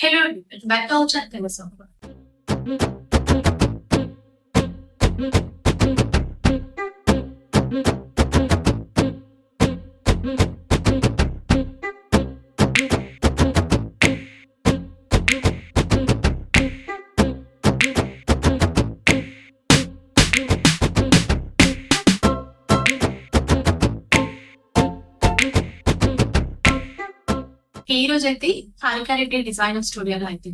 Terör gibi. Belki olacak deme sonra. Thank. రోజు అయితే Harika Reddy designer స్టూడియోలో అయితే.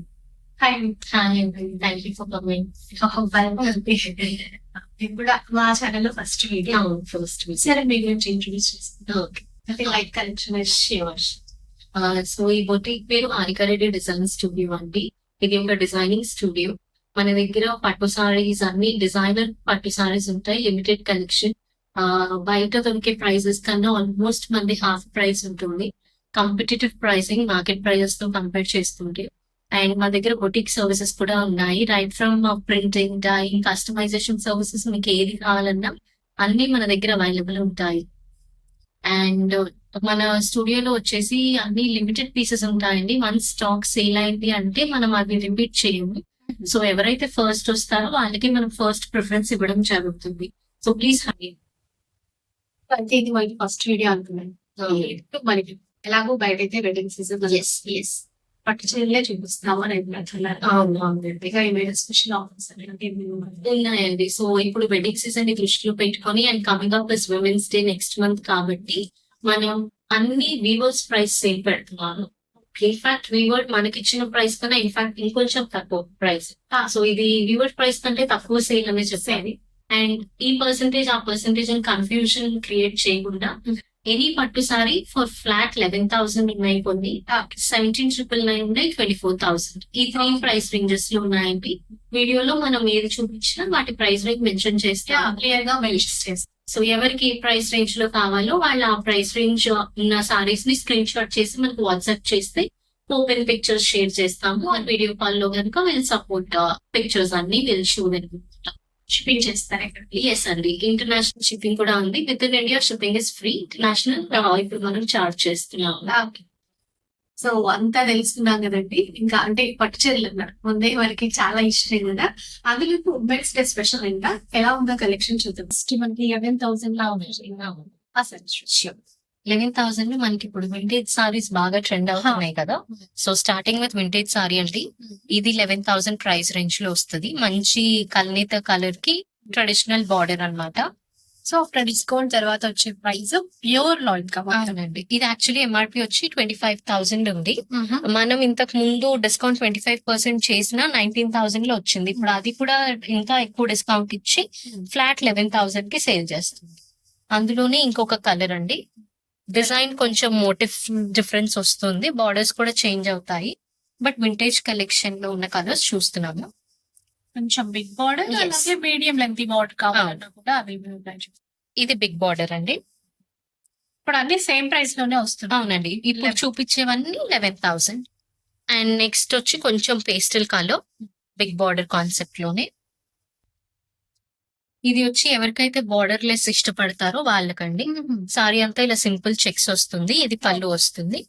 హాయ్ హాయ్ అండి థ్యాంక్ యూ ఫర్ కమింగ్ ఇది కూడా మా ఛానల్లో ఫస్ట్ వీడియో ఫస్ట్ సరే మీ గురించి ఇంట్రొడ్యూస్ చేస్తాను ఓకే అంటే లైట్ కలెక్షన్ ష్యూర్ సో ఈ బొటిక్ పేరు ఆరికారెడ్డి డిజైన్ స్టూడియో అండి. ఇది ఒక డిజైనింగ్ స్టూడియో. మన దగ్గర పట్టు సారీస్ అన్ని డిజైనర్ పట్టు సారీస్ ఉంటాయి. లిమిటెడ్ కలెక్షన్ బయట దొరికే ప్రైజెస్ కన్నా ఆల్మోస్ట్ మనది హాఫ్ ప్రైస్ ఉంటుంది. కాంపిటేటివ్ ప్రైసింగ్ మార్కెట్ ప్రైజెస్తో కంపేర్ చేస్తుంది. అండ్ మా దగ్గర బొటిక్ సర్వీసెస్ కూడా ఉన్నాయి. Right from printing dyeing customisation services మీకు ఏది కావాలన్నా అన్ని మన దగ్గర అవైలబుల్ ఉంటాయి. అండ్ మన స్టూడియోలో వచ్చేసి అన్ని లిమిటెడ్ పీసెస్ ఉంటాయండి. వన్ స్టాక్ సేల్ అయింది అంటే మనం అవి రిపీట్ చేయము. సో ఎవరైతే ఫస్ట్ వస్తారో వాళ్ళకి మనం ఫస్ట్ ప్రిఫరెన్స్ ఇవ్వడం జరుగుతుంది. సో ప్లీజ్ అంటే ఇది మనకి ఫస్ట్ వీడియో అనుకున్నాను ఎలాగో బయట అయితే వెడ్డింగ్ సీజన్ పట్టు చీరలే చూపిస్తున్నాము అని అంటున్నారు. అవును. అవును ఇక ఏమైనా స్పెషల్ ఆఫర్స్ అంటే మీరు ఉన్నాయండి. సో ఇప్పుడు వెడ్డింగ్ సీజన్ని దృష్టిలో పెట్టుకొని and coming up is women's day next month కాబట్టి మనం అన్ని వీవర్స్ ప్రైస్ సేల్ పెడుతున్నాను ఇన్ఫాక్ట్ వీవర్ మనకి ఇచ్చిన ప్రైస్ కన్నా ఇన్ఫాక్ట్ ఇంకొంచెం తక్కువ ప్రైస్ సో ఇది వీవర్ ప్రైస్ కంటే తక్కువ సేల్ అనేది చెప్పేది అండ్ ఈ పర్సంటేజ్ ఆ పర్సంటేజ్ అని కన్ఫ్యూజన్ క్రియేట్ చేయకుండా ఎనీ పట్టు sorry for flat eleven thousand ఉన్నాయి కొన్ని సెవెంటీన్ ట్రిపుల్ నైన్ ఉన్నాయి ట్వంటీ ఫోర్ థౌసండ్ ఈ త్రీ ప్రైస్ రేంజెస్లో ఉన్నాయండి. వీడియోలో మనం ఏది చూపించినా వాటి ప్రైస్ రేంజ్ మెన్షన్ చేస్తాం క్లియర్గా మెన్షన్ చేస్తాం. సో ఎవరికి ఏ ప్రైస్ రేంజ్లో కావాలో వాళ్ళు ఆ ప్రైస్ రేంజ్ ఉన్న సారీస్ని స్క్రీన్ షాట్ చేసి మనకు వాట్సాప్ చేస్తే ఓపెన్ పిక్చర్స్ షేర్ చేస్తాము. ఆ వీడియో కాల్లో కనుక వీళ్ళు సపోర్ట్ పిక్చర్స్ అన్ని వీళ్ళు షూ షిప్పింగ్ చేస్తారు ఇక్కడ? ఎస్ అండి. ఇంటర్నేషనల్ షిప్పింగ్ కూడా ఉంది. Within India shipping is free international ఇప్పుడు మనం చార్జ్ చేస్తున్నాం సో అంతా తెలుసుకున్నాం కదండి. ఇంకా అంటే పట్టు చీరలు అన్నారు. ముందే మనకి చాలా ఇష్టం కదా. అందులో ఉమెన్స్ డే స్పెషల్ అంట ఎలా ఉందో కలెక్షన్ చూద్దాం. ఫస్ట్ మనకి లెవెన్ థౌసండ్ లా ఉంది. అసలు లెవెన్ థౌసండ్లో మనకి ఇప్పుడు వింటేజ్ సారీస్ బాగా ట్రెండ్ అవుతున్నాయి కదా. So starting with vintage sorry అండి. ఇది లెవెన్ థౌసండ్ ప్రైస్ రేంజ్లో వస్తుంది. మంచి కల్నేత కలర్కి ట్రెడిషనల్ బార్డర్ అన్నమాట. సో ఆఫ్టర్ డిస్కౌంట్ తర్వాత వచ్చే ప్రైస్ ప్యూర్లో ఇంకా అవునండి. ఇది యాక్చువల్లీ ఎంఆర్పి వచ్చి ట్వంటీ ఫైవ్ థౌసండ్ ఉంది మనం ఇంతకు ముందు డిస్కౌంట్ ట్వంటీ ఫైవ్ పర్సెంట్ చేసిన నైన్టీన్ థౌసండ్లో వచ్చింది. ఇప్పుడు అది కూడా ఇంకా ఎక్కువ డిస్కౌంట్ ఇచ్చి ఫ్లాట్ లెవెన్ థౌసండ్కి సేల్ చేస్తుంది. అందులోనే ఇంకొక కలర్ అండి. డిజైన్ కొంచెం మోటివ్ డిఫరెన్స్ వస్తుంది. బార్డర్స్ కూడా చేంజ్ అవుతాయి. బట్ వింటేజ్ కలెక్షన్లో ఉన్న కలర్స్ చూస్తున్నాము. కొంచెం బిగ్ బార్డర్. అలాగే మీడియం లెంత్ బార్డర్ కావాలన్నా కూడా అవి ఉంటాయి. ఇది బిగ్ బార్డర్ అండి. ఇప్పుడు అన్ని సేమ్ ప్రైస్లోనే వస్తున్నాయి. అవునండి. ఇప్పుడు. చూపించేవన్నీ లెవెన్ థౌసండ్ అండ్ నెక్స్ట్ వచ్చి కొంచెం పేస్టల్ కలర్. బిగ్ బార్డర్ కాన్సెప్ట్లోనే. ఇది వచ్చి ఎవరికైతే బార్డర్ లెస్ ఇష్టపడతారో వాళ్ళకండి. సారీ అంతా ఇలా సింపుల్ చెక్స్ వస్తుంది. ఇది పళ్ళు వస్తుంది.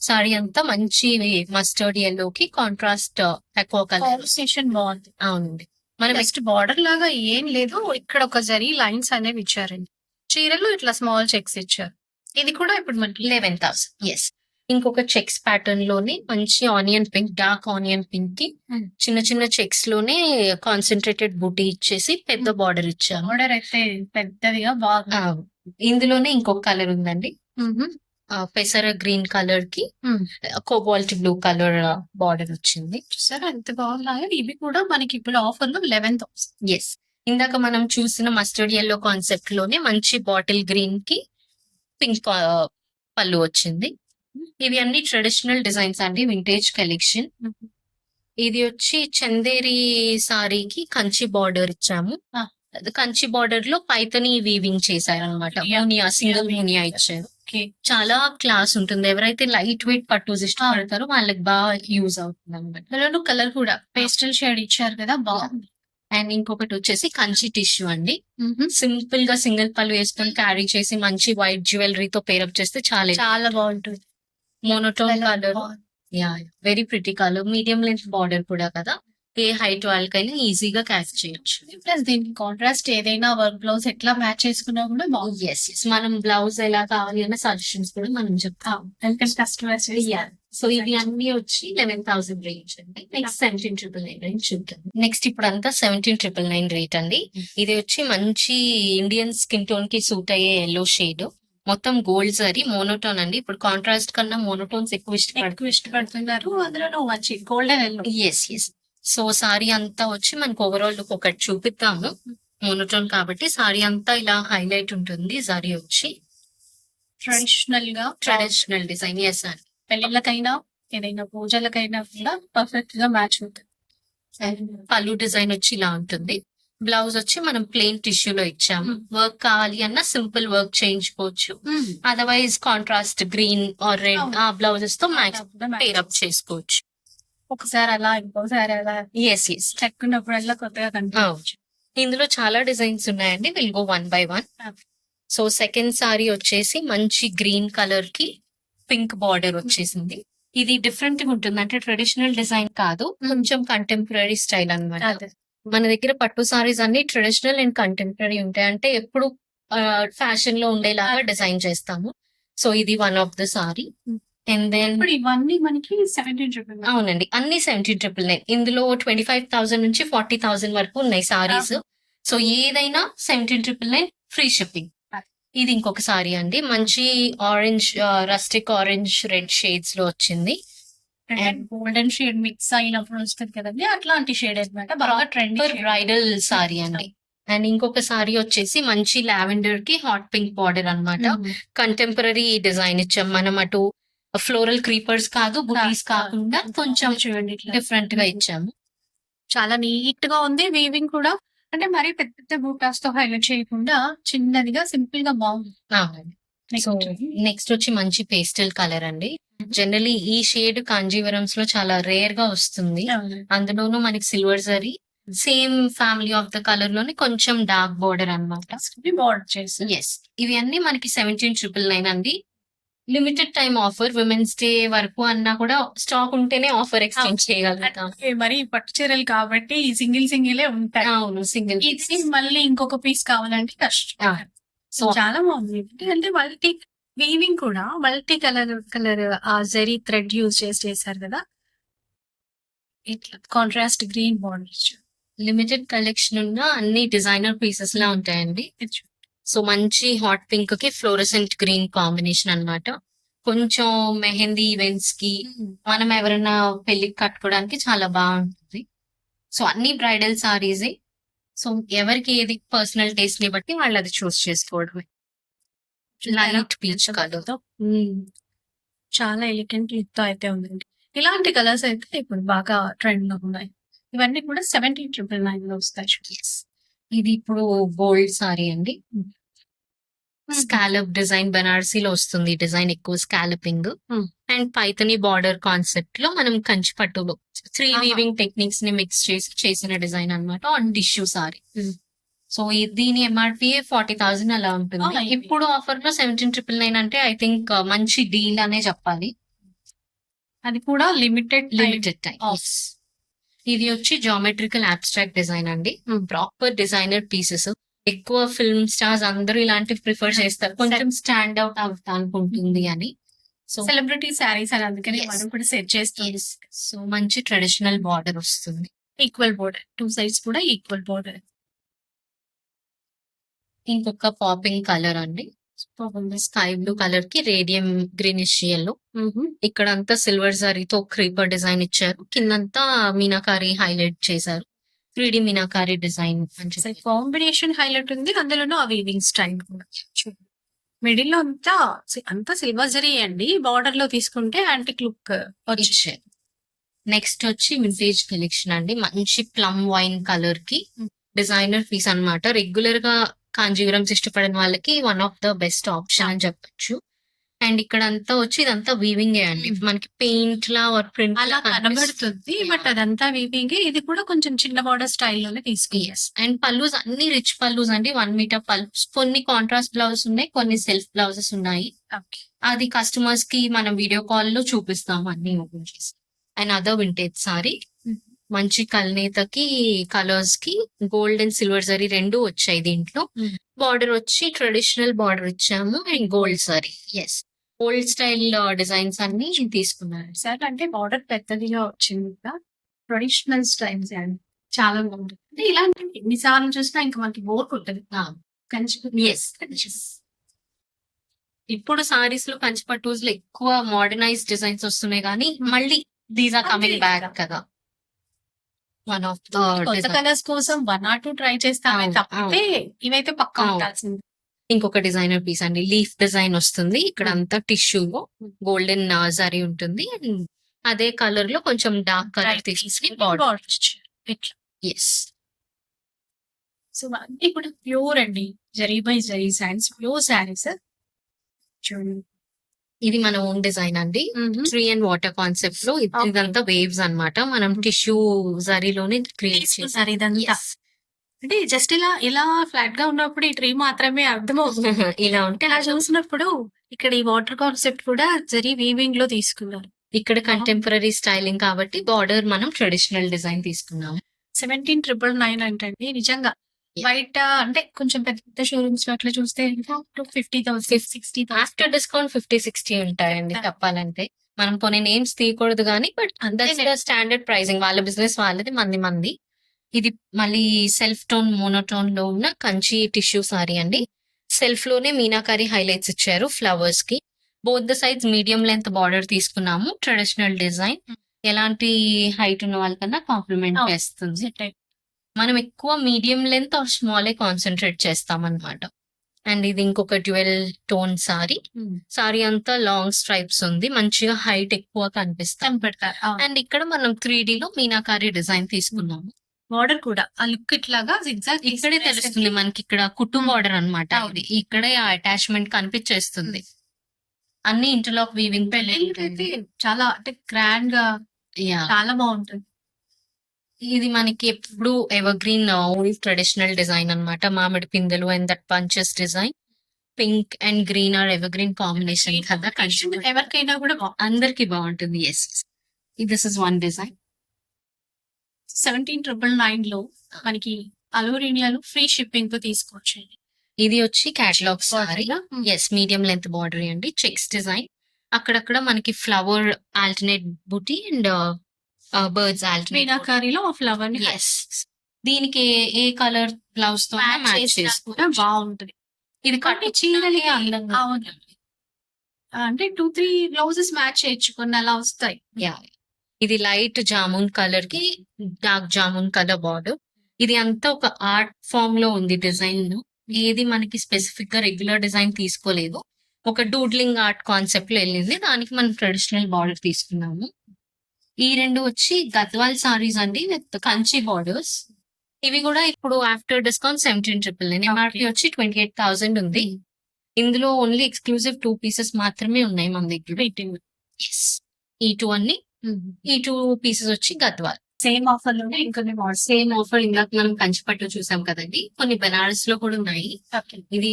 సారీ అంతా మంచి మస్టర్డ్ ఎల్లోకి కాంట్రాస్ట్ ఎక్కువ కలర్ స్టేషన్ బాగుంది. అవునండి. మనం నెక్స్ట్ బార్డర్ లాగా ఏం లేదు. ఇక్కడ ఒక జరీ లైన్స్ అనేవి ఇచ్చారండి. చీరలు ఇట్లా స్మాల్ చెక్స్ ఇచ్చారు. ఇది కూడా ఇప్పుడు మనకి లెవెన్ థౌసండ్ ఎస్ ఇంకొక చెక్స్ ప్యాటర్న్లోనే మంచి ఆనియన్ పింక్ డార్క్ ఆనియన్ పింక్కి Hmm. చిన్న చిన్న చెక్స్లోనే కాన్సన్ట్రేటెడ్ బూటీ ఇచ్చేసి పెద్ద బార్డర్ ఇచ్చాము. బార్డర్ అయితే పెద్దదిగా బాగుంది. ఆ, ఇందులోనే ఇంకొక కలర్ ఉందండి. పెసర గ్రీన్ కలర్కి. కోబాల్ట్ బ్లూ కలర్ బార్డర్ వచ్చింది. చూసారా? ఎంత బాగున్నాయో. ఇవి కూడా మనకి ఇప్పుడు ఆఫర్లో లెవెన్ థౌసండ్ ఎస్ ఇందాక మనం చూసిన మస్టర్డ్ ఎల్లో కాన్సెప్ట్లోనే మంచి బాటిల్ గ్రీన్కి పింక్ పళ్ళు వచ్చింది. ఇవి అన్ని ట్రెడిషనల్ డిజైన్స్ అండి వింటేజ్ కలెక్షన్ ఇది వచ్చి చందేరి సారీకి కంచి బార్డర్ ఇచ్చాము. కంచి బార్డర్లో పైతని వీవింగ్ చేశారనమాట Yeah. మూనియా సింగిల్ ఇచ్చారు. ఓకే చాలా క్లాస్ ఉంటుంది. ఎవరైతే లైట్ వెయిట్ పట్టుస్ ఇష్టపడతారో వాళ్ళకి బాగా యూజ్ అవుతుంది అనమాట కలర్ కూడా పేస్టల్ షేడ్ ఇచ్చారు కదా బాగుంది అండ్ ఇంకొకటి వచ్చేసి కంచి టిష్యూ అండి. సింపుల్గా సింగిల్ పళ్ళు వేసుకొని క్యారీ చేసి మంచి వైట్ జ్యువెలరీతో పేరప్ చేస్తే చాలా చాలా బాగుంటుంది. Monotone colour yeah very pretty colour medium length border కూడా కదా. ఏ హైట్ వాళ్ళకైనా ఈజీగా క్యాచ్ చేయొచ్చు. ప్లస్ దీనికి కాంట్రాస్ట్ ఏదైనా వర్క్ బ్లౌజ్ ఎట్లా మ్యాచ్ చేసుకున్నా కూడా బాగుంది ఎస్ ఎస్ మనం బ్లౌజ్ ఎలా కావాలి అన్న సజెషన్స్ కూడా మనం చెప్తాం. కస్టమర్స్ సో ఇవి అన్ని వచ్చి లెవెన్ థౌసండ్ రేంజ్ అండి. Next seventeen triple nine range చూద్దాం. నెక్స్ట్ ఇప్పుడు అంతా సెవెంటీన్ ట్రిపుల్ నైన్ రేట్ అండి ఇది వచ్చి మంచి ఇండియన్ స్కిన్ టోన్కి సూట్ అయ్యే ఎల్లో షేడ్ మొత్తం గోల్డ్ సరీ మోనోటోన్ అండి. ఇప్పుడు కాంట్రాస్ట్ కన్నా మోనోటోన్స్ ఎక్కువ ఇష్టపడతారు ఎక్కువ ఇష్టపడుతున్నారు. అందులో మంచి golden yellow. Yes yes so sari అంతా వచ్చి మనకు ఓవరాల్ లుక్ ఒకటి చూపిద్దాము. మోనోటోన్ కాబట్టి సారీ అంతా ఇలా హైలైట్ ఉంటుంది. సారీ వచ్చి ట్రెడిషనల్గా ట్రెడిషనల్ డిజైన్ ఎస్ అండి పెళ్ళిళ్ళకైనా ఏదైనా పూజలకైనా కూడా పర్ఫెక్ట్గా మ్యాచ్ అవుతుంది. పళ్ళు డిజైన్ వచ్చి ఇలా ఉంటుంది. బ్లౌజ్ వచ్చి మనం ప్లెయిన్ టిష్యూలో ఇచ్చాము వర్క్ కావాలి అన్న సింపుల్ వర్క్ చేయించుకోవచ్చు. Otherwise contrast green or red. ఆ బ్లౌజెస్తో మ్యాచ్ పేర్ అప్ చేసుకోవచ్చు. ఒకసారి అలా ఇంకోసారి అలా. ఎస్ ఎస్ చెక్కున్నప్పుడల్లా కొత్తగా కనిపించవచ్చు ఇందులో చాలా డిజైన్స్ ఉన్నాయండి. Will go one by one. So second sari వచ్చేసి మంచి గ్రీన్ కలర్కి పింక్ బార్డర్ వచ్చేసింది. ఇది డిఫరెంట్గా ఉంటుంది అంటే ట్రెడిషనల్ డిజైన్ కాదు కొంచెం కంటెంపరీ స్టైల్ అన్నమాట. అదే. మన దగ్గర పట్టు సారీస్ అన్ని ట్రెడిషనల్ అండ్ కంటెంపరీ ఉంటాయి. అంటే ఎప్పుడు ఫ్యాషన్లో ఉండేలాగా డిజైన్ చేస్తాము. సో ఇది one of the sari. And then ఇవన్నీ మనకి సెవెంటీన్ ట్రిపుల్ అవునండి. అన్ని సెవెంటీ ట్రిపుల్ నైన్ ఇందులో ట్వంటీ ఫైవ్ థౌసండ్ నుంచి ఫార్టీ థౌసండ్ వరకు ఉన్నాయి సారీస్ సో ఏదైనా seventeen triple nine free shipping ఇది ఇంకొక సారీ అండి. మంచి ఆరెంజ్ రస్టిక్ ఆరెంజ్ రెడ్ షేడ్స్లో వచ్చింది. And- గోల్డెన్ షేడ్ మిక్స్ అయినప్పుడు వస్తుంది కదండి అట్లాంటి షేడ్ అన్నమాట. బాగా ట్రెండ్ బ్రైడల్ సారీ అండి. అండ్ ఇంకొక సారీ వచ్చేసి మంచి లావెండర్కి హాట్ పింక్ బార్డర్ అన్నమాట. కంటెంపరీ డిజైన్ ఇచ్చాం మనం అటు. ఫ్లోరల్ క్రీపర్స్ కాదు బుటీస్ కాకుండా కొంచెం చూడండి డిఫరెంట్గా ఇచ్చాము. చాలా నీట్గా ఉంది వీవింగ్ కూడా. అంటే మరి పెద్ద పెద్ద బూటాస్తో హైలైట్ చేయకుండా చిన్నదిగా సింపుల్గా బాగుంది. సో నెక్స్ట్ వచ్చి మంచి పేస్టల్ కలర్ అండి. జనరలీ ఈ షేడ్ కాంజీవరమ్స్లో చాలా రేర్గా వస్తుంది అందులోనూ మనకి silver zari same family of the కలర్లోనే కొంచెం డార్క్ బోర్డర్ అన్నమాట. బార్డర్ చేసి. ఎస్ ఇవి అన్ని మనకి సెవెంటీన్ ట్రిపుల్ నైన్ అండి. Limited time offer. Women's day వరకు అన్నా కూడా స్టాక్ ఉంటేనే ఆఫర్ ఎక్స్చేంజ్ చేయగలుగుతాం. మరి పట్టు చీరలు కాబట్టి సింగిల్ సింగిలే ఉంటాయి. అవును సింగిల్ మళ్ళీ ఇంకొక పీస్ కావాలంటే కష్టం. సో చాలా బాగుంది. అంటే మల్టీ వీవింగ్ కూడా మల్టీ కలర్ కలర్ ఆ జరీ థ్రెడ్ యూజ్ చేసి చేశారు కదా. ఇట్లా contrast green border limited collection ఉన్న అన్ని డిజైనర్ పీసెస్ లా ఉంటాయండి. సో మంచి హాట్ పింక్కి ఫ్లోరసెంట్ గ్రీన్ కాంబినేషన్ అన్నమాట. కొంచెం మెహందీ ఈవెంట్స్కి మనం ఎవరైనా పెళ్ళికి కట్టుకోవడానికి చాలా బాగుంటుంది. సో అన్ని బ్రైడల్ సారీసే. సో ఎవరికి ఏది పర్సనల్ టేస్ట్ని బట్టి వాళ్ళు అది చూస్ చేసుకోవడమే. లైట్ పీచ్ కలర్ చాలా ఎలిగెంట్ లుక్తో అయితే ఉందండి. ఇలాంటి కలర్స్ అయితే ఇప్పుడు బాగా ట్రెండ్లో ఉన్నాయి. ఇవన్నీ కూడా సెవెంటీన్ ట్రిపుల్ నైన్లో వస్తాయి. ఇది ఇప్పుడు గోల్డ్ సారీ అండి. స్కాలప్ డిజైన్ బెనారసీలో వస్తుంది డిజైన్ ఎక్కువ స్కాలపింగ్. అండ్ పైతని బార్డర్ కాన్సెప్ట్లో మనం కంచి పట్టులో త్రీ. వీవింగ్ టెక్నిక్స్ని మిక్స్ చేసి చేసిన డిజైన్ అన్నమాట ఆన్ టిష్యూ సారీ. సో దీని ఎంఆర్పి ఫార్టీ థౌసండ్ అలా ఉంటుంది. ఇప్పుడు ఆఫర్లో సెవెంటీన్ ట్రిపుల్ నైన్ అంటే ఐ థింక్ మంచి డీల్ అనే చెప్పాలి అది కూడా లిమిటెడ్ లిమిటెడ్ టైం. ఇది వచ్చి జామెట్రికల్ అబ్స్ట్రాక్ట్ డిజైన్ అండి. ప్రాపర్ డిజైనర్ పీసెస్ ఎక్కువ ఫిల్మ్ స్టార్స్ అందరూ ఇలాంటివి ప్రిఫర్ చేస్తారు. కొంచెం స్టాండ్ అవుట్ అవుతా అనుకుంటుంది అని. సో సెలబ్రిటీ శారీస్ అని అందుకని. మనం కూడా సెట్ చేస్తాం. సో మంచి ట్రెడిషనల్ బార్డర్ వస్తుంది. ఈక్వల్ బోర్డర్ టూ సైడ్స్ కూడా ఈక్వల్ బోర్డర్ ఇంకొక పాపింగ్ కలర్ అండి. స్కై బ్లూ కలర్కి రేడియం గ్రీనిష్ ఎల్లో ఇక్కడ అంతా సిల్వర్ జరీతో క్రీపర్ డిజైన్ ఇచ్చారు. కిందంతా మీనాకారి హైలైట్ చేశారు. త్రీ డి మీనాకారి డిజైన్ అని చెప్పి. కాంబినేషన్ హైలైట్ ఉంది. అందులోనూ ఆ వీవింగ్ స్టైల్ మిడిల్లో అంతా అంతా సిల్వర్ జరీ అండి. బార్డర్లో తీసుకుంటే యాంటిక్ లుక్ వచ్చి నెక్స్ట్ వచ్చి వింటేజ్ కలెక్షన్ అండి. మంచి ప్లమ్ వైన్ కలర్కి డిజైనర్ పీస్ అన్నమాట. రెగ్యులర్గా కాంజీవరం ఇష్టపడిన వాళ్ళకి one of the best option అని చెప్పొచ్చు. అండ్ ఇక్కడ అంతా వచ్చి ఇదంతా వీవింగ్ అండి. మనకి పెయింట్ లా ఆర్ ప్రింట్ అలా కనబడుతుంది బట్ అదంతా వీవింగ్ ఇది కూడా కొంచెం చిన్న బార్డర్ స్టైల్లోనే తీసుకుంది. ఎస్ అండ్ పల్లూస్ అన్ని రిచ్ పల్లూస్ అండి. వన్ మీటర్ పల్లూస్ కొన్ని కాంట్రాస్ట్ బ్లౌజెస్ ఉన్నాయి కొన్ని సెల్ఫ్ బ్లౌజెస్ ఉన్నాయి. అది కస్టమర్స్కి మనం వీడియో కాల్లో చూపిస్తాం అన్ని ఓపెన్ చేసి అండ్ అదర్ వింటేజ్ సారీ. మంచి కల్నేతకి కలర్స్కి గోల్డ్ అండ్ సిల్వర్ జరీ రెండు వచ్చాయి దీంట్లో. బార్డర్ వచ్చి ట్రెడిషనల్ బార్డర్ ఇచ్చాము and gold sari yes old style designs అన్ని తీసుకున్నారు. సార్ అంటే బార్డర్ పెద్దదిగా వచ్చింది ట్రెడిషనల్ స్టైల్స్ అండి. చాలా బాగుంటుంది అంటే ఇలాంటి ఎన్నిసార్లు చూసినా ఇంకా మనకి బోర్ కొట్టదు ఎస్ ఇప్పుడు సారీస్లో కంచి పట్టూస్లో ఎక్కువ మోడర్నైజ్ డిజైన్స్ వస్తున్నాయి కానీ మళ్ళీ దీస్ ఆర్ కమింగ్. బ్యాక్ కదా. వన్ ఆఫ్ ద కలర్స్ కోసం వన్ ఆర్ టూ ట్రై చేస్తామే తప్పితే ఇవైతే పక్కా. ఉండాల్సింది. ఇంకొక డిజైనర్ పీస్ అండి. లీఫ్ డిజైన్ వస్తుంది. ఇక్కడ అంతా టిష్యూ గోల్డెన్ జరీ ఉంటుంది. And అదే కలర్లో కొంచెం డార్క్ కలర్ తీసుకుని బార్డర్ ఎస్ సో అన్ని కూడా ప్యూర్ అండి. జరీ బై జరీ శారీస్. ప్యూర్ శారీస్. ఇది మన ఓన్ డిజైన్ అండి. ట్రీ అండ్ వాటర్ కాన్సెప్ట్లో. ఇదంతా వేవ్స్ అన్నమాట. మనం టిష్యూ జరీలోనే క్రియేట్ చేసాం అంటే జస్ట్ ఇలా ఇలా ఫ్లాట్గా ఉన్నప్పుడు ఈ ట్రీ మాత్రమే అర్థమవుతుంది. ఇలా ఉంటే ఇలా చూసినప్పుడు ఇక్కడ ఈ వాటర్ కాన్సెప్ట్ కూడా జరీ వీవింగ్లో తీసుకున్నారు. ఇక్కడ కంటెంపరీ స్టైలింగ్ కాబట్టి బార్డర్ మనం ట్రెడిషనల్ డిజైన్ తీసుకున్నాం. సెవెంటీన్ ట్రిపుల్ నైన్ అంటే నిజంగా. బయట అంటే కొంచెం పెద్ద పెద్ద షోరూమ్స్ అట్లా చూస్తే fifty thousand sixty after discount fifty sixty ఉంటాయండి. చెప్పాలంటే. మనం కొన్ని నేమ్స్ తీయకూడదు కానీ బట్ అంతేనే. స్టాండర్డ్ ప్రైసింగ్ వాళ్ళ బిజినెస్ వాళ్ళది మంది మంది. ఇది మళ్ళీ సెల్ఫ్ టోన్ మోనోటోన్లో ఉన్న కంచి టిష్యూ సారీ అండి. సెల్ఫ్లోనే మీనాకారి హైలైట్స్ ఇచ్చారు ఫ్లవర్స్కి. Both the sides medium length border తీసుకున్నాము. Traditional design. ఎలాంటి హైట్ ఉన్న వాళ్ళకన్నా కాంప్లిమెంట్. చేస్తుంది. మనం ఎక్కువ మీడియం లెంత్ ఆర్ స్మాలే కాన్సన్ట్రేట్ చేస్తాం అన్నమాట అండ్ ఇది ఇంకొక డ్యువెల్ టోన్ సారీ సారీ అంతా లాంగ్ స్ట్రైప్స్ ఉంది. మంచిగా హైట్ ఎక్కువ కనిపిస్తాం. అండ్ ఇక్కడ మనం త్రీ లో మీనాకారి డిజైన్ తీసుకున్నాము. బార్డర్ కూడా ఆ లుక్ ఇట్లాగా zigzag ఇక్కడే తెలుస్తుంది మనకి ఇక్కడ Hmm. బార్డర్. ఇది ఇక్కడే ఆ అటాచ్మెంట్ కనిపించేస్తుంది. అన్ని ఇంటర్లాక్ వీవింగ్ చాలా అంటే గ్రాండ్గా చాలా బాగుంటుంది. ఇది మనకి ఎప్పుడు evergreen old traditional design అన్నమాట. మామిడి పిందెలు and that punches design pink and green or evergreen combination కదా ఎవరికైనా కూడా అందరికి బాగుంటుంది. Yes this is one design seventeen triple నైన్లో మనకి అలూర్ ఇండియాలో ఫ్రీ షిప్పింగ్తో తీసుకోవచ్చు ఇది వచ్చి catalogue sari yes medium length border అండి. చెక్స్ డిజైన్ అక్కడక్కడ మనకి flower alternate buti and birds మీనాకారిలో flower yes దీనికి ఏ- కలర్ బ్లౌజ్తో మ్యాచ్ చేసుకోవచ్చు బాగుంటుంది. ఇది కట్టు చీరలకి అందంగా. అంటే టూ త్రీ బ్లౌజెస్ మ్యాచ్ చేయొచ్చు కొన్ని అలా వస్తాయి. ఇది లైట్ జామున్ కలర్కి డార్క్ జామున్ కలర్ బార్డర్ ఇది అంతా ఒక ఆర్ట్ ఫామ్లో ఉంది డిజైన్ ఏది మనకి స్పెసిఫిక్గా రెగ్యులర్ డిజైన్ తీసుకోలేదు. ఒక డూడ్లింగ్ ఆర్ట్ కాన్సెప్ట్లో వెళ్ళింది. దానికి మనం ట్రెడిషనల్ బార్డర్ తీసుకున్నాము. ఈ రెండు వచ్చి గద్వాల్ సారీస్ అండి విత్ కంచి బార్డర్స్ ఇవి కూడా ఇప్పుడు after discount seventeen triple nine MRP వచ్చి ట్వంటీ ఎయిట్ థౌసండ్ ఉంది. ఇందులో ఓన్లీ ఎక్స్క్లూజివ్ టూ పీసెస్ మాత్రమే ఉన్నాయి మన దగ్గర. ఈ టూ అన్ని ఈ టూ పీసెస్ వచ్చి గద్వాల్. సేమ్ ఆఫర్లోనే ఇంకొన్ని మోడల్స్ సేమ్ ఆఫర్ ఇందాక మనం కంచిపట్టు చూసాం కదండి. కొన్ని బెనారస్లో కూడా ఉన్నాయి. ఇది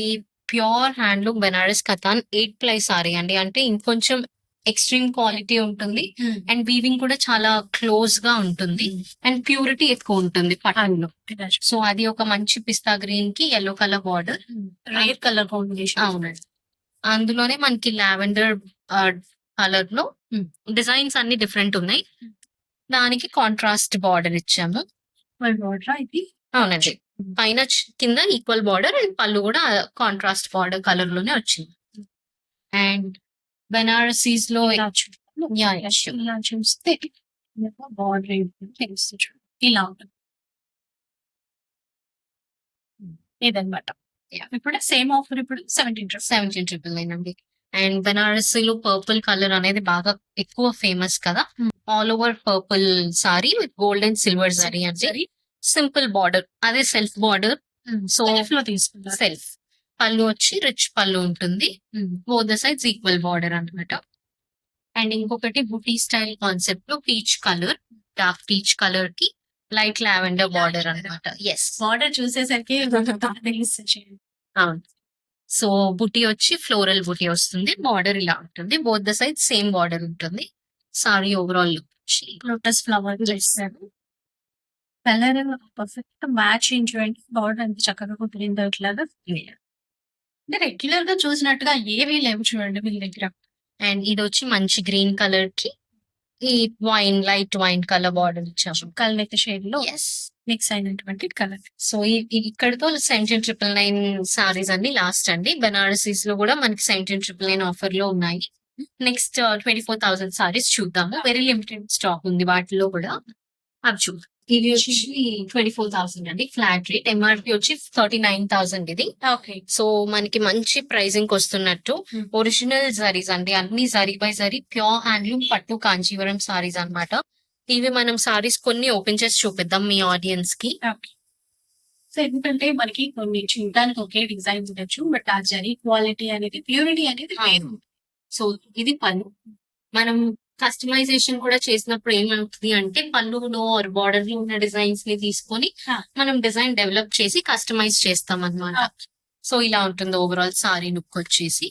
pure handloom Banaras katan eight ply sari అండి. అంటే ఇంకొంచెం ఎక్స్ట్రీమ్ క్వాలిటీ ఉంటుంది. అండ్ వీవింగ్ కూడా చాలా క్లోజ్గా ఉంటుంది. అండ్ ప్యూరిటీ ఎక్కువ ఉంటుంది పట్టులో సో అది ఒక మంచి పిస్తా గ్రీన్కి yellow colour border rare colour combination అవునండి. అందులోనే మనకి లావెండర్ కలర్లో. Hmm. డిజైన్స్ అన్ని డిఫరెంట్ ఉన్నాయి. దానికి కాంట్రాస్ట్ బార్డర్ ఇచ్చాము. అవునండి. పైన చ్- కింద ఈక్వల్ బార్డర్ అండ్ పళ్ళు కూడా కాంట్రాస్ట్ బార్డర్ కలర్లోనే వచ్చింది. అండ్ బెనారసీస్లో ఇలా చూస్తే బార్డర్ తెలుస్తుంది ఉంటుంది. ఇదన్నమాట. Yeah. ఇప్పుడు సేమ్ ఆఫర్ ఇప్పుడు సెవెంటీన్ సెవెంటీన్ ట్రిపుల్ నైన్ అండి. అండ్ బెనారసీలో పర్పుల్ కలర్ అనేది బాగా ఎక్కువ ఫేమస్ కదా. Hmm. All over purple sari with gold and silver sari అంటే సింపుల్ బార్డర్. అదే సెల్ఫ్ బార్డర్. సో సెల్ఫ్లో తీసుకుంటారు సెల్ఫ్. పళ్ళు వచ్చి రిచ్ పళ్ళు ఉంటుంది. Both the sides equal border అన్నమాట. అండ్ ఇంకొకటి బుటీ స్టైల్ కాన్సెప్ట్లో పీచ్ కలర్. డార్క్ పీచ్ కలర్కి లైట్ లావెండర్ బార్డర్ అన్నమాట. ఎస్ బార్డర్ చూసేసరికి అవును. సో బుటీ వచ్చి ఫ్లోరల్ బుటీ వస్తుంది. బార్డర్ ఇలా ఉంటుంది. Both the side same border ఉంటుంది. సారీ ఓవరాల్ లుక్ వచ్చి లోటస్ ఫ్లవర్ చేస్తాను కలర్ పర్ఫెక్ట్ మ్యాచ్ చూడండి బార్డర్ అంత చక్కగా కుదిరిందో ఇట్లాగా అంటే రెగ్యులర్గా చూసినట్టుగా ఏవీ లేవు చూడండి వీళ్ళ దగ్గర. అండ్ ఇది వచ్చి మంచి గ్రీన్ కలర్కి ఈ wine light wine colour border ఇచ్చాము కల్నెత్త షేడ్లో ఎస్ మిక్స్ అయినటువంటి కలర్. సో ఈ- ఇక్కడతో సెవెంటీన్ ట్రిపుల్ నైన్ సారీస్ అన్ని లాస్ట్ అండి. బెనారసీస్లో కూడా మనకి సెవెంటీన్ ట్రిపుల్ నైన్ ఆఫర్లో ఉన్నాయి. Next twenty four thousand saris చూద్దాము. వెరీ లిమిటెడ్ స్టాక్ ఉంది వాటిలో కూడా. అవి చూద్దాం ఇది వచ్చి ట్వంటీ ఫోర్ థౌసండ్ అండి ఫ్లాట్ రేట్ ఎంఆర్పి వచ్చి థర్టీ నైన్ థౌసండ్ ఇది. ఓకే. సో మనకి మంచి ప్రైసింగ్ వస్తున్నట్టు. ఒరిజినల్ సారీస్ అండి. అన్ని zari by zari pure handloom పట్టు కాంచీవరం సారీస్ అన్నమాట. ఇవి మనం సారీస్ కొన్ని ఓపెన్ చేసి చూపిద్దాం మీ ఆడియన్స్కి. ఓకే. సో ఎందుకంటే మనకి కొన్ని చూడడానికి ఒకే డిజైన్ ఉండొచ్చు బట్ ఆ జరీ క్వాలిటీ అనేది ప్యూరిటీ అనేది లేదు. సో ఇది పళ్ళు. మనం కస్టమైజేషన్ కూడా చేసినప్పుడు ఏమవుతుంది అంటే పళ్ళులో బార్డర్లో ఉన్న డిజైన్స్ని తీసుకొని. మనం డిజైన్ డెవలప్ చేసి కస్టమైజ్ చేస్తాం అన్నమాట సో ఇలా ఉంటుంది ఓవరాల్ సారీ లుక్ వచ్చేసి.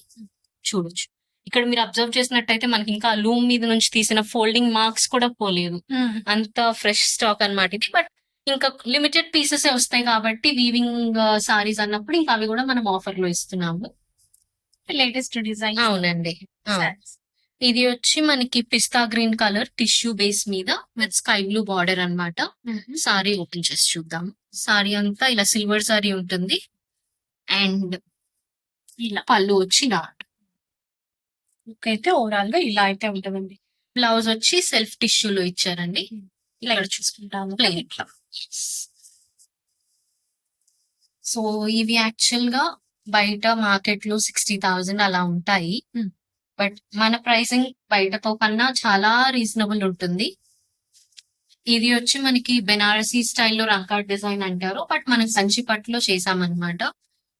చూడొచ్చు. ఇక్కడ మీరు అబ్జర్వ్ చేసినట్టయితే మనకి ఇంకా లూమ్ మీద నుంచి తీసిన ఫోల్డింగ్ మార్క్స్ కూడా పోలేదు. అంత ఫ్రెష్ స్టాక్ అన్నమాట ఇది. బట్ ఇంకా లిమిటెడ్ పీసెస్ వస్తాయి కాబట్టి వీవింగ్ సారీస్ అన్నప్పుడు ఇంకా అవి కూడా మనం ఆఫర్లో ఇస్తున్నాము. లేటెస్ట్ డిజైన్ అవునండి. ఇది వచ్చి మనకి pista green colour tissue base మీద విత్ స్కై బ్లూ బార్డర్ అన్నమాట. సారీ ఓపెన్ చేసి చూద్దాం. సారీ అంతా ఇలా సిల్వర్ సారీ ఉంటుంది. అండ్ ఇలా పళ్ళు వచ్చి ఇలా లుక్ అయితే ఓవరాల్గా ఇలా అయితే ఉంటుందండి. బ్లౌజ్ వచ్చి సెల్ఫ్ టిష్యూలో ఇచ్చారండి. ఇలా ఇక్కడ చూసుకుంటాము. ప్లెయిన్ ఇట్లా సో ఇవి యాక్చువల్గా బయట మార్కెట్లో సిక్స్టీ థౌజండ్ అలా ఉంటాయి. బట్ మన ప్రైసింగ్ బయటతో కన్నా చాలా రీజనబుల్ ఉంటుంది. ఇది వచ్చి మనకి బెనారసీ స్టైల్లో రంకాట్ డిజైన్ అంటారు. బట్ మనం సంచి పట్టులో చేసామన్నమాట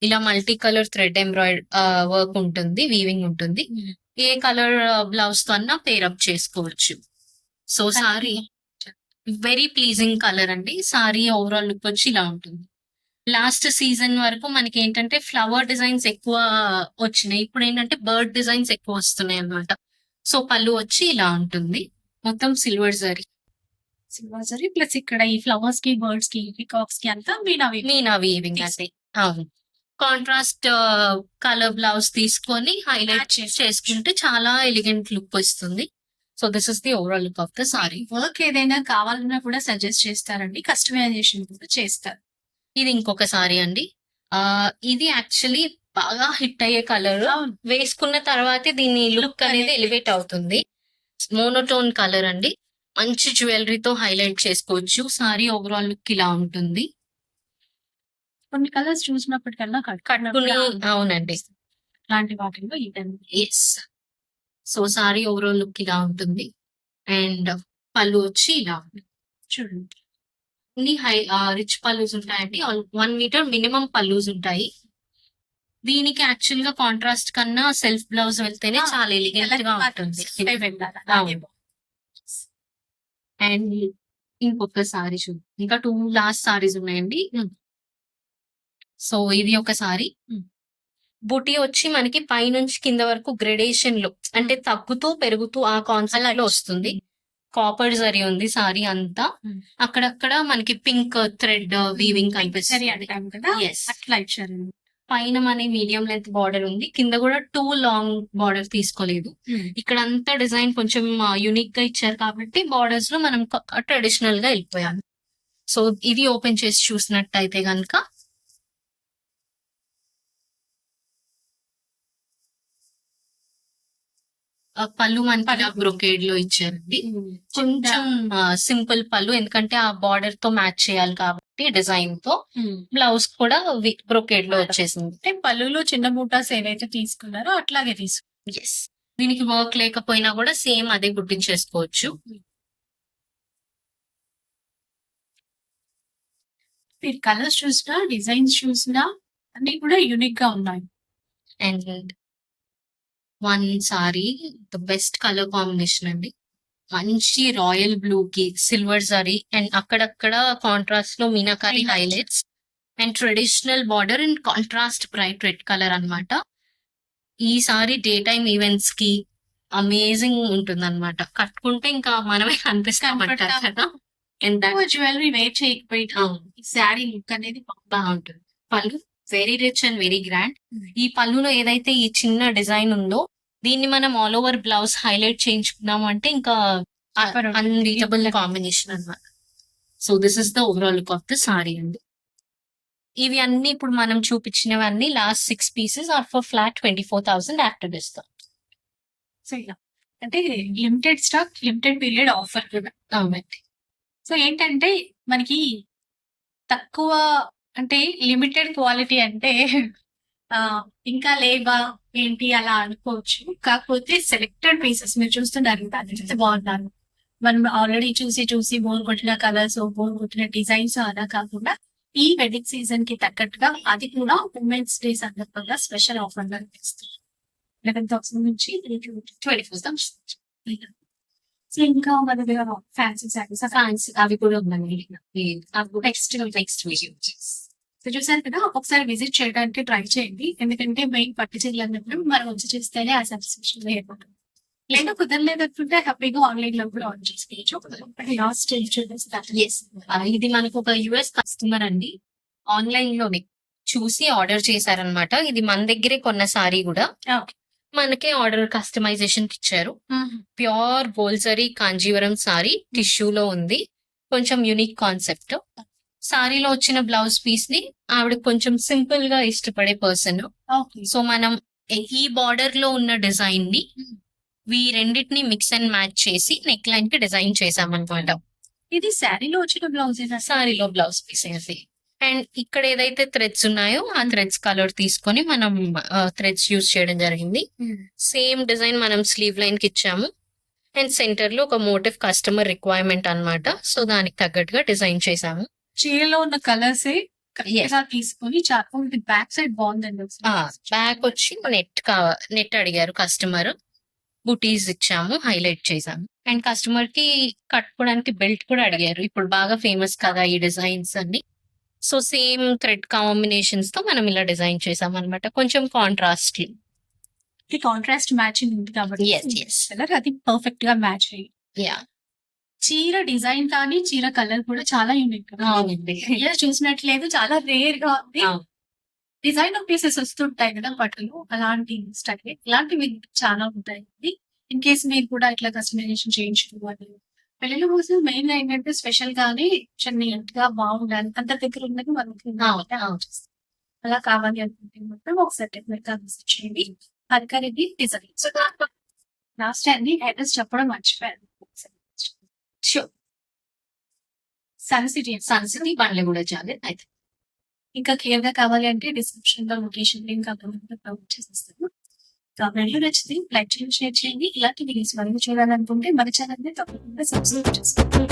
ఇలా multi colour thread embroidery work ఉంటుంది వీవింగ్ ఉంటుంది. ఏ కలర్ బ్లౌజ్తో అన్నా పేరప్ చేసుకోవచ్చు. So sari very pleasing colour అండి. సారీ ఓవరాల్ లుక్ వచ్చి ఇలా ఉంటుంది. లాస్ట్ సీజన్ వరకు మనకి ఏంటంటే ఫ్లవర్ డిజైన్స్ ఎక్కువ వచ్చినాయి. ఇప్పుడు ఏంటంటే బర్డ్ డిజైన్స్ ఎక్కువ వస్తున్నాయి అన్నమాట. సో పళ్ళు వచ్చి ఇలా ఉంటుంది. మొత్తం silver zari. Silver zari plus ఇక్కడ ఈ ఫ్లవర్స్కి బర్డ్స్కి పికాక్స్కి అంతా మీనా మీనా వీవింగ్ అంటే అవును. కాంట్రాస్ట్ కలర్ బ్లౌజ్ తీసుకొని హైలైట్. చేసుకుంటే చాలా ఎలిగెంట్ లుక్ వస్తుంది. So this is the overall look of the sari work ఏదైనా కావాలన్నా కూడా సజెస్ట్ చేస్తారండి. కస్టమైజేషన్ కూడా చేస్తారు. ఇది ఇంకొక సారీ అండి. ఆ ఇది యాక్చువల్లీ బాగా హిట్ అయ్యే కలర్. వేసుకున్న తర్వాతే దీని లుక్ అనేది ఎలివేట్ అవుతుంది. మోనోటోన్ కలర్ అండి. మంచి జ్యువెలరీతో హైలైట్ చేసుకోవచ్చు. సారీ ఓవరాల్ లుక్ ఇలా ఉంటుంది. కొన్ని కలర్స్ చూసినప్పటికన్నా కట్టుకుని అవునండి. అలాంటి వాటిల్లో yes so sari overall look ఇలా ఉంటుంది. అండ్ పళ్ళు వచ్చి ఇలా. ఉంటుంది చూడండి. అన్ని హై రిచ్ పల్లూస్ ఉంటాయండి. వన్ మీటర్ మినిమం పల్లూస్ ఉంటాయి. దీనికి యాక్చువల్గా కాంట్రాస్ట్ కన్నా సెల్ఫ్ బ్లౌజ్ వెళ్తేనే చాలా ఎలిగెంట్గా ఉంటుంది. అండ్ ఇంకొక సారీ చూ ఇంకా టూ లాస్ట్ సారీస్ ఉన్నాయండి. సో ఇది ఒక సారీ. బుటీ వచ్చి మనకి పైనుంచి కింద వరకు గ్రెడేషన్లో అంటే తగ్గుతూ పెరుగుతూ ఆ కాన్సెప్ట్లో వస్తుంది. కాపర్ జరీ ఉంది సారీ అంతా Hmm. అక్కడక్కడ మనకి పింక్ థ్రెడ్ వీవింగ్ సరే కనిపిస్తుంది. అట్లా ఇచ్చారండి పైన మన మీడియం లెంత్ బార్డర్ ఉంది. కింద కూడా టూ లాంగ్ బార్డర్ తీసుకోలేదు. ఇక్కడ అంతా డిజైన్ కొంచెం యూనిక్గా ఇచ్చారు కాబట్టి బార్డర్స్లో మనం ట్రెడిషనల్గా వెళ్ళిపోయాం సో ఇది ఓపెన్ చేసి చూసినట్టయితే గనుక పళ్ళు మనకి బ్రొకేడ్లో ఇచ్చారండి. కొంచెం సింపుల్ పళ్ళు. ఎందుకంటే ఆ బార్డర్తో మ్యాచ్ చేయాలి కాబట్టి డిజైన్తో. బ్లౌజ్ కూడా బ్రొకేడ్లో వచ్చేసింది. అంటే పళ్ళులో చిన్న బూటాస్ ఏవైతే తీసుకున్నారో అట్లాగే తీసుకు ఎస్ దీనికి వర్క్ లేకపోయినా కూడా సేమ్ అదే గుర్తించేసుకోవచ్చు. మీరు కలర్స్ చూసినా డిజైన్స్ చూసినా అన్ని కూడా యూనిక్గా ఉన్నాయి. And one sari the best colour combination అండి. మంచి రాయల్ బ్లూ కి సిల్వర్ సారీ అండ్ అక్కడక్కడ కాంట్రాస్ట్లో meenakari. Highlights and traditional border and contrast bright red colour అన్నమాట. ఈ సారీ డే టైమ్ ఈవెంట్స్కి అమేజింగ్ ఉంటుంది అనమాట కట్టుకుంటే ఇంకా మనమే కనిపిస్తాం అంటారు కదా. జ్యువెలరీ వేర్ చేయకపోయినా ఈ శారీ లుక్ అనేది బాగుంటుంది. Pallu very rich and very grand. ఈ పళ్ళులో ఏదైతే ఈ చిన్న డిజైన్ ఉందో దీన్ని మనం ఆల్ ఓవర్ బ్లౌజ్ హైలైట్ చేయించుకున్నాము అంటే ఇంకా. అన్రీచబుల్ కాంబినేషన్ అన్నమాట. So this is the overall look of the sari అండి. ఇవి అన్ని ఇప్పుడు మనం చూపించినవన్నీ last six pieces are for flat twenty four thousand after discount so ఇలా అంటే limited stock limited period offer అవునండి. సో ఏంటంటే మనకి తక్కువ అంటే లిమిటెడ్ క్వాలిటీ అంటే ఇంకా లేవా ఏంటి అలా అనుకోవచ్చు. కాకపోతే సెలెక్టెడ్ పీసెస్ మీరు చూస్తున్నారు కదా అది చూస్తే మనం ఆల్రెడీ చూసి చూసి బోర్ కొట్టిన కలర్స్ బోర్ కొట్టిన డిజైన్స్ అలా కాకుండా ఈ వెడ్డింగ్ సీజన్కి తగ్గట్టుగా అది కూడా ఉమెన్స్ డే సందర్భంగా స్పెషల్ ఆఫర్గా అనిపిస్తుంది. లెవెన్ థౌసండ్ నుంచి ట్వంటీ ఫోర్ థౌసండ్ సో ఇంకా మన దగ్గర ఫ్యాన్సీ శారీస్ అవి కూడా ఉన్నాయి. అవి కూడా నెక్స్ట్ నెక్స్ట్ వీడియో సో చూసారు కదా ఒకసారి విజిట్ చేయడానికి ట్రై చేయండి. ఎందుకంటే మెయిన్ పట్టు చీరలు అన్నప్పుడు మనం వచ్చి చూస్తేనే ఆ సాటిస్ఫాక్షన్ ఏర్పడుతుంది. లేదా కుదరలేదనుకుంటే హ్యాపీగా ఆన్లైన్లో కూడా ఆర్డర్ చేసుకోవచ్చు. లాస్ట్ ఎస్ ఇది మనకు ఒక యుఎస్ కస్టమర్ అండి. ఆన్లైన్లోనే చూసి ఆర్డర్ చేశారనమాట ఇది మన దగ్గరే కొన్న సారీ కూడా. మనకే ఆర్డర్ కస్టమైజేషన్ ఇచ్చారు. ప్యూర్ బోల్సరీ కాంజీవరం సారీ టిష్యూలో ఉంది. కొంచెం యునిక్ కాన్సెప్ట్ సారీలో వచ్చిన బ్లౌజ్ పీస్ని ఆవిడ కొంచెం సింపుల్గా ఇష్టపడే పర్సన్. ఓకే. సో మనం ఈ బార్డర్లో ఉన్న డిజైన్ని. వీ రెండింటిని మిక్స్ అండ్ మ్యాచ్ చేసి నెక్ లైన్కి డిజైన్ చేసామన్నమాట ఇది శారీలో వచ్చిన బ్లౌజ్ సారీలో బ్లౌజ్ పీస్ అది అండ్ ఇక్కడ ఏదైతే థ్రెడ్స్ ఉన్నాయో ఆ థ్రెడ్స్ కలర్ తీసుకొని మనం థ్రెడ్స్ యూజ్ చేయడం జరిగింది. సేమ్ డిజైన్ మనం స్లీవ్ లైన్కి ఇచ్చాము. అండ్ సెంటర్లో ఒక మోటివ్ కస్టమర్ రిక్వైర్మెంట్ అన్నమాట. సో దానికి తగ్గట్టుగా డిజైన్ చేసాము. చీరలో ఉన్న కలర్స్ తీసుకొని చాలా బ్యాక్ సైడ్ బాగుందండి బ్యాక్ వచ్చి నెట్ నెట్ అడిగారు కస్టమర్. బుటీస్ ఇచ్చాము హైలైట్ చేసాము అండ్ కస్టమర్కి కట్టుకోవడానికి బెల్ట్ కూడా అడిగారు. ఇప్పుడు బాగా ఫేమస్ కదా ఈ డిజైన్స్ అన్ని. సో సేమ్ థ్రెడ్ కాంబినేషన్స్తో మనం ఇలా డిజైన్ చేసాం అనమాట కొంచెం కాంట్రాస్ట్ కాంట్రాస్ట్ మ్యాచింగ్ ఉంది కాబట్టి అది పర్ఫెక్ట్గా మ్యాచ్ అయ్యి. యా చీర డిజైన్ కానీ చీర కలర్ కూడా చాలా యూనిక్ అవునండి. ఇలా చూసినట్లేదు చాలా రేర్గా ఉంది. డిజైనర్ పీసెస్ వస్తుంటాయి కదా బట్టలు అలాంటి స్టైల్ ఇలాంటివి చాలా ఉంటాయి ఇన్ కేస్ మీరు కూడా ఇట్లా కస్టమైజేషన్ చేయించుకోవాలి. పెళ్ళిళ్ళ కోసం మెయిన్ ఏంటంటే స్పెషల్ గానీ కొంచెం నీట్గా బాగుండాలి అంత దగ్గర ఉన్నది మనకి. అలా కావాలి అనుకుంటే మాత్రం ఒకసారి చేయండి. Harika Reddy design. So last time address చెప్పడం మర్చిపోయాను. సన్సిటీ సన్సిటీ బండ్లు కూడా చాలే. అయితే ఇంకా క్లియర్గా కావాలి అంటే డిస్క్రిప్షన్లో లొకేషన్ లింక్ అక్కడ ప్రొవైడ్ చేసేస్తాను. వీడియో నచ్చింది లైక్ చేయండి షేర్ చేయండి. ఇలాంటి వీడియోస్ మరిన్ని చూడాలనుకుంటే మన ఛానల్ని తప్పకుండా సబ్స్క్రైబ్ చేసుకోండి.